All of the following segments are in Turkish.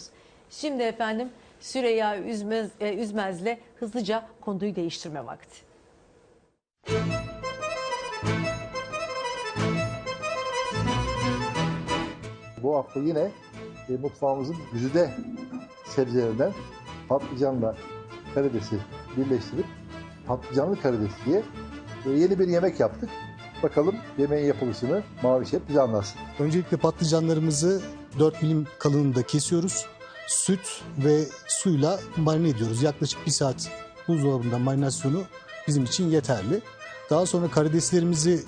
ediyoruz. Şimdi efendim Süreyya Üzmez, e, Üzmez'le hızlıca konuyu değiştirme vakti. Bu hafta yine e, mutfağımızın güzide sebzelerinden patlıcanla karidesi birleştirip patlıcanlı karides diye e, yeni bir yemek yaptık. Bakalım yemeğin yapılışını Mavi Şef bize anlatsın. Öncelikle patlıcanlarımızı 4 milim kalınlığında kesiyoruz. Süt ve suyla marine ediyoruz. Yaklaşık bir saat buzdolabında marinasyonu bizim için yeterli. Daha sonra karideslerimizi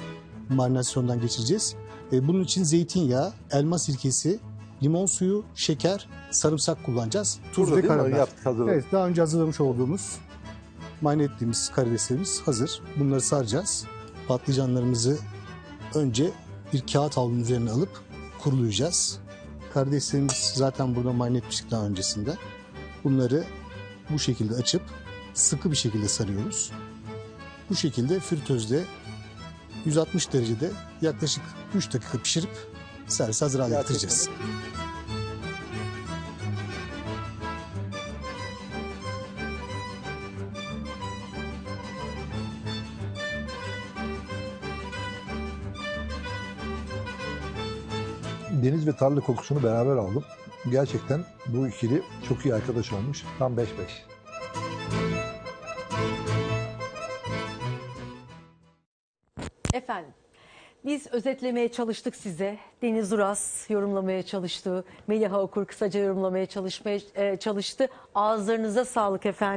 marinasyondan geçireceğiz. E, Bunun için zeytinyağı, elma sirkesi, limon suyu, şeker, sarımsak kullanacağız. Tuz Burada ve karabiber. Yaptık, hazırladık. Evet, daha önce hazırlamış olduğumuz marine ettiğimiz karideslerimiz hazır. Bunları saracağız. Patlıcanlarımızı önce bir kağıt havlunun üzerine alıp kurulayacağız. Karideslerimiz zaten burada marine etmiştik daha öncesinde. Bunları bu şekilde açıp sıkı bir şekilde sarıyoruz. Bu şekilde fritözde 160 derecede yaklaşık 3 dakika pişirip servis hazır hale getireceğiz. Deniz ve tarla kokusunu beraber aldım. Gerçekten bu ikili çok iyi arkadaş olmuş. Tam 5-5. Efendim biz özetlemeye çalıştık size. Deniz Uras yorumlamaya çalıştı. Meliha Okur kısaca yorumlamaya çalışmaya e, çalıştı. Ağızlarınıza sağlık efendim.